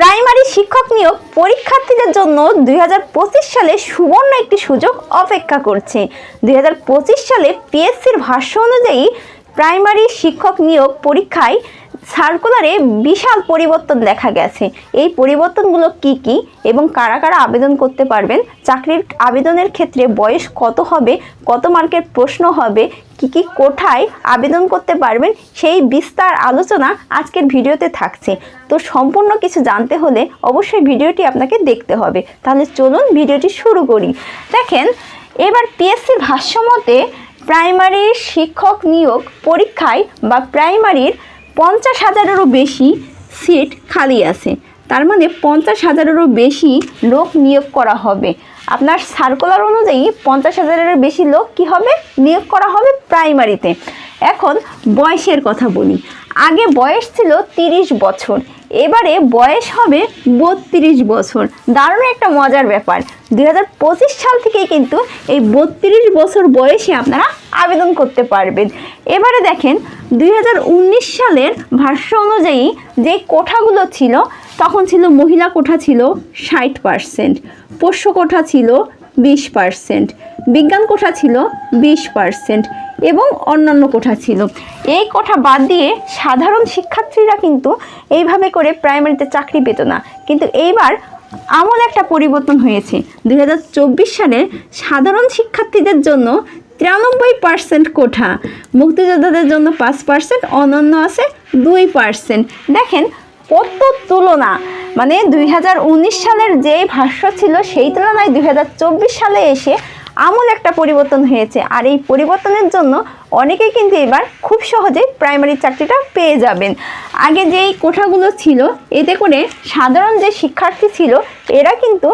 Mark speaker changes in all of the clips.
Speaker 1: Primary শিক্ষক নিয়োগ পরীক্ষার্থীদের জন্য দুই হাজার পঁচিশ সালে সুবর্ণ একটি সুযোগ অপেক্ষা করছে। দুই হাজার পঁচিশ সালে পিএসসির ভাষ্য অনুযায়ী প্রাইমারি শিক্ষক নিয়োগ পরীক্ষায় সার্কুলারে বিশাল পরিবর্তন দেখা গেছে। এই পরিবর্তনগুলো কি কি এবং কারা কারা আবেদন করতে পারবেন? চাকরির আবেদনের ক্ষেত্রে বয়স কত হবে? কত মার্কের প্রশ্ন হবে? কি কি কোঠায় আবেদন করতে পারবেন? সেই বিস্তার আলোচনা আজকের ভিডিওতে থাকছে। তো সম্পূর্ণ কিছু জানতে হলে অবশ্যই ভিডিওটি আপনাকে দেখতে হবে। তাহলে চলুন ভিডিওটি শুরু করি। দেখেন, এবার পিএসসির ভাষ্যমতে প্রাইমারি শিক্ষক নিয়োগ পরীক্ষায় বা প্রাইমারির পঞ্চাশ হাজারেরও বেশি সিট খালি আছে। তার মানে পঞ্চাশ হাজারেরও বেশি লোক নিয়োগ করা হবে। আপনার সার্কুলার অনুযায়ী পঞ্চাশ হাজারেরও বেশি লোক কি হবে? নিয়োগ করা হবে প্রাইমারিতে। এখন বয়সের কথা বলি। আগে বয়স ছিল তিরিশ বছর। এবারে বয়স হবে বত্রিশ বছর। দারুণ একটা মজার ব্যাপার। দু হাজার পঁচিশ সাল থেকেই কিন্তু এই বত্রিশ বছর বয়সে আপনারা আবেদন করতে পারবেন। এবারে দেখেন, দুই হাজার উনিশ সালের ভাষ্য অনুযায়ী যে কোঠাগুলো ছিল, তখন ছিল মহিলা কোঠা ছিল ষাট পার্সেন্ট পোষ্য কোঠা ছিল বিশ পার্সেন্ট বিজ্ঞান কোঠা ছিল বিশ পার্সেন্ট এবং অন্যান্য কোঠা ছিল। এই কোঠা বাদ দিয়ে সাধারণ শিক্ষার্থীরা কিন্তু এইভাবে করে প্রাইমারিতে চাকরি পেত না। কিন্তু এইবার আমল একটা পরিবর্তন হয়েছে। দুই সালে সাধারণ শিক্ষার্থীদের জন্য তিরানব্বই পার্সেন্ট কোঠা। মুক্তিযোদ্ধাদের জন্য পাঁচ পার্সেন্ট অনন্য আছে দুই পার্সেন্ট দেখেন কত তুলনা মানে দুই হাজার উনিশ সালের যে ভাষ্য ছিল, সেই তুলনায় দুই হাজার চব্বিশ সালে এসে আমূল একটা পরিবর্তন হয়েছে। আর এই পরিবর্তনের জন্য অনেকেই কিন্তু এবার খুব সহজেই প্রাইমারি চাকরিটা পেয়ে যাবেন। আগে যেই কোঠাগুলো ছিল, এতে করে সাধারণ যে শিক্ষার্থী ছিল, এরা কিন্তু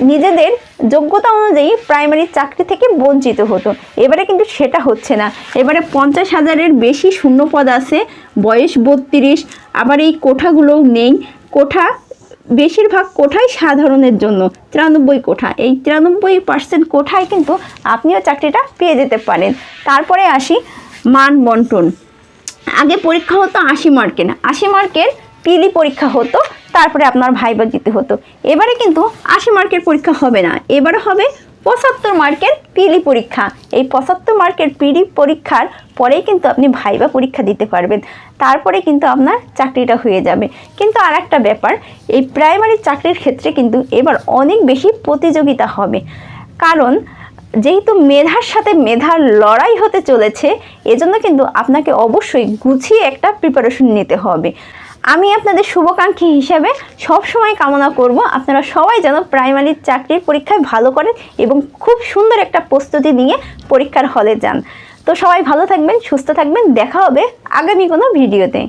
Speaker 1: নিজেদের যোগ্যতা অনুযায়ী প্রাইমারি চাকরি থেকে বঞ্চিত হতো। এবারে কিন্তু সেটা হচ্ছে না। এবারে পঞ্চাশ হাজারের বেশি শূন্যপদ আছে, বয়স বত্রিশ, আবার এই কোঠাগুলোও নেই। কোঠা, বেশিরভাগ কোঠাই সাধারণের জন্য, তিরানব্বই কোঠা। এই তিরানব্বই পার্সেন্ট কোঠায় কিন্তু আপনিও চাকরিটা পেয়ে যেতে পারেন। তারপরে আসি মান বন্টন। আগে পরীক্ষা হতো আশি মার্কের আশি মার্কের পিলি পরীক্ষা হতো তারপরে আপনার ভাইবা দিতে হতো। এবারে কিন্তু আশি মার্কের পরীক্ষা হবে না। এবারে হবে পঁচাত্তর মার্কের পিলি পরীক্ষা। এই পঁচাত্তর মার্কের পিলি পরীক্ষার পরেই কিন্তু আপনি ভাইবা পরীক্ষা দিতে পারবেন। তারপরে কিন্তু আপনার চাকরিটা হয়ে যাবে। কিন্তু আর একটা ব্যাপার, এই প্রাইমারি চাকরির ক্ষেত্রে কিন্তু এবার অনেক বেশি প্রতিযোগিতা হবে। কারণ, যেহেতু মেধার সাথে মেধার লড়াই হতে চলেছে, এজন্য কিন্তু আপনাকে অবশ্যই গুছিয়ে একটা প্রিপারেশন নিতে হবে। আমি আপনাদের শুভাকাঙ্ক্ষী হিসেবে সব সময় কামনা করব আপনারা সবাই যেন প্রাইমারি চাকরির পরীক্ষায় ভালো করেন এবং খুব সুন্দর একটা প্রস্তুতি নিয়ে পরীক্ষার হলে যান। তো সবাই ভালো থাকবেন, সুস্থ থাকবেন, দেখা হবে আগামী কোনো ভিডিওতে।